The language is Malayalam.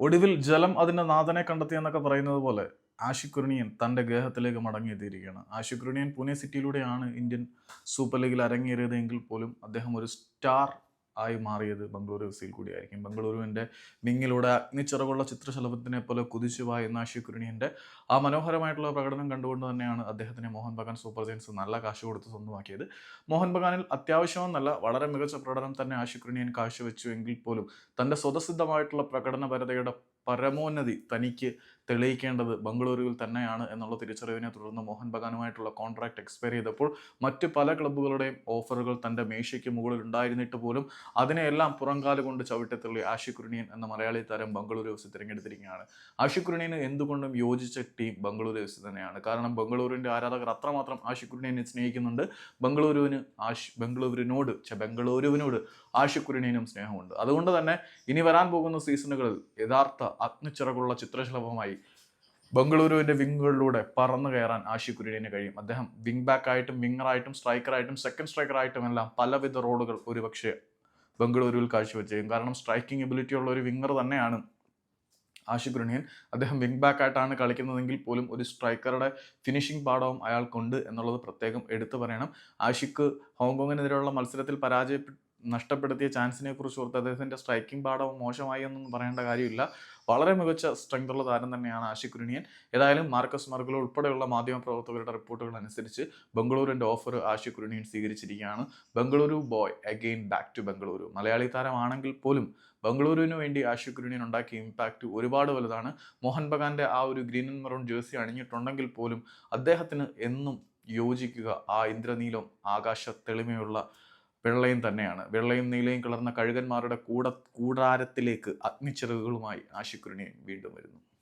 ഒടുവിൽ ജലം അതിന്റെ നാഥനെ കണ്ടെത്തി എന്നൊക്കെ പറയുന്നത് പോലെ ആഷിഖുർണിയൻ തന്റെ ഗേഹത്തിലേക്ക് മടങ്ങിയെത്തിയിരിക്കുകയാണ്. ആഷിഖുർണിയൻ പൂനെ സിറ്റിയിലൂടെയാണ് ഇന്ത്യൻ സൂപ്പർ ലീഗിൽ അരങ്ങേറിയതെങ്കിൽ പോലും അദ്ദേഹം ഒരു സ്റ്റാർ ആയി മാറിയത് ബംഗളൂരു എഫ് സിയിൽ കൂടിയായിരിക്കും. ബംഗളൂരുവിന്റെ മിങ്ങിലൂടെ അഗ്നിച്ചിറകുള്ള ചിത്രശലഭത്തിനെ പോലെ കുതിച്ചു വായുന്ന കുരുണിയന്റെ ആ മനോഹരമായിട്ടുള്ള പ്രകടനം കണ്ടുകൊണ്ട് തന്നെയാണ് അദ്ദേഹത്തിന് മോഹൻ ബഗാൻ സൂപ്പർ ജയൻസ് നല്ല കാശ് കൊടുത്ത് സ്വന്തമാക്കിയത്. മോഹൻ ബഗാനിൽ അത്യാവശ്യമെന്നല്ല വളരെ മികച്ച പ്രകടനം തന്നെ ആശുക്രിണിയൻ കാശുവെച്ചു എങ്കിൽ പോലും തന്റെ സ്വതസിദ്ധമായിട്ടുള്ള പ്രകടനപരതയുടെ പരമോന്നതി തനിക്ക് തെളിയിക്കേണ്ടത് ബംഗളൂരുവിൽ തന്നെയാണ് എന്നുള്ള തിരിച്ചറിവിനെ തുടർന്ന് മോഹൻ ബഗാനുമായിട്ടുള്ള കോൺട്രാക്ട് എക്സ്പയർ ചെയ്തപ്പോൾ മറ്റ് പല ക്ലബ്ബുകളുടെയും ഓഫറുകൾ തന്റെ മേശയ്ക്ക് മുകളിൽ ഉണ്ടായിരുന്നിട്ട് പോലും അതിനെയെല്ലാം പുറംകാൽ കൊണ്ട് ചവിട്ടത്തുള്ളി ആഷി കുരുണിയൻ എന്ന മലയാളി താരം ബംഗളൂരു എഫ് സി തിരഞ്ഞെടുത്തിരിക്കുകയാണ്. ആഷി കുരുണിയന് എന്തുകൊണ്ടും യോജിച്ച ടീം ബംഗളൂരു എഫ് സി തന്നെയാണ്. കാരണം ബംഗളൂരുവിന്റെ ആരാധകർ അത്രമാത്രം ആഷി കുരുണിയനെ സ്നേഹിക്കുന്നുണ്ട്. ബംഗളൂരുവിന് ആഷ് ബംഗളൂരുവിനോട് ബംഗളൂരുവിനോട് ആഷി കുരുണിയനും സ്നേഹമുണ്ട്. അതുകൊണ്ട് തന്നെ ഇനി വരാൻ പോകുന്ന സീസണുകളിൽ യഥാർത്ഥ അഗ്നിച്ചിറകുള്ള ചിത്രശലഭമായി ബംഗളൂരുവിന്റെ വിങ്ങുകളിലൂടെ പറന്നു കയറാൻ ആഷി കുര്യന് കഴിയും. അദ്ദേഹം വിങ് ബാക്കായിട്ടും വിങ്ങറായിട്ടും സ്ട്രൈക്കറായിട്ടും സെക്കൻഡ് സ്ട്രൈക്കറായിട്ടും എല്ലാം പലവിധ റോളുകൾ ഒരുപക്ഷെ ബംഗളൂരുവിൽ കാഴ്ചവെച്ചേക്കും. കാരണം സ്ട്രൈക്കിംഗ് എബിലിറ്റി ഉള്ള ഒരു വിങ്ങർ തന്നെയാണ് ആഷിഖ് റുണിയൻ അദ്ദേഹം വിങ് ബാക്ക് ആയിട്ടാണ് കളിക്കുന്നതെങ്കിൽ പോലും ഒരു സ്ട്രൈക്കറുടെ ഫിനിഷിംഗ് പാഠവും അയാൾക്കുണ്ട് എന്നുള്ളത് പ്രത്യേകം എടുത്തു പറയണം. ആഷിഖ് ഹോങ്കോങ്ങിനെതിരെയുള്ള മത്സരത്തിൽ പരാജയപ്പെട്ട നഷ്ടപ്പെടുത്തിയ ചാൻസിനെ കുറിച്ച് ഓർത്ത് അദ്ദേഹത്തിന്റെ സ്ട്രൈക്കിംഗ് പാഠം മോശമായി എന്നൊന്നും പറയേണ്ട കാര്യമില്ല. വളരെ മികച്ച സ്ട്രെങ്ത് ഉള്ള താരം തന്നെയാണ് ആഷിക് കുരുണിയൻ ഏതായാലും മാർക്കസ് മർഗുലോ ഉൾപ്പെടെയുള്ള മാധ്യമപ്രവർത്തകരുടെ റിപ്പോർട്ടുകൾ അനുസരിച്ച് ബംഗളൂരിന്റെ offer Ashik Kuruniyan സ്വീകരിച്ചിരിക്കുകയാണ്. Bengaluru boy again back to Bengaluru. Malayali താരമാണെങ്കിൽ പോലും ബംഗളൂരുവിന് വേണ്ടി ആഷിക് കുരുണിയൻ ഉണ്ടാക്കിയ ഇമ്പാക്റ്റ് ഒരുപാട് വലുതാണ്. മോഹൻ ബഗാന്റെ ആ ഒരു ഗ്രീൻ ആൻഡ് മെറൂൺ ജേഴ്സി അണിഞ്ഞിട്ടുണ്ടെങ്കിൽ പോലും അദ്ദേഹത്തിന് എന്നും യോജിക്കുക ആ ഇന്ദ്രനീലം ആകാശ തെളിമയുള്ള വെള്ളയും തന്നെയാണ്. വെള്ളയും നീലയും കിളർന്ന കഴുകന്മാരുടെ കൂട കൂടാരത്തിലേക്ക് അഗ്നിച്ചിറകുകളുമായി ആഷിക്കുരുണിയൻ വീണ്ടും വരുന്നു.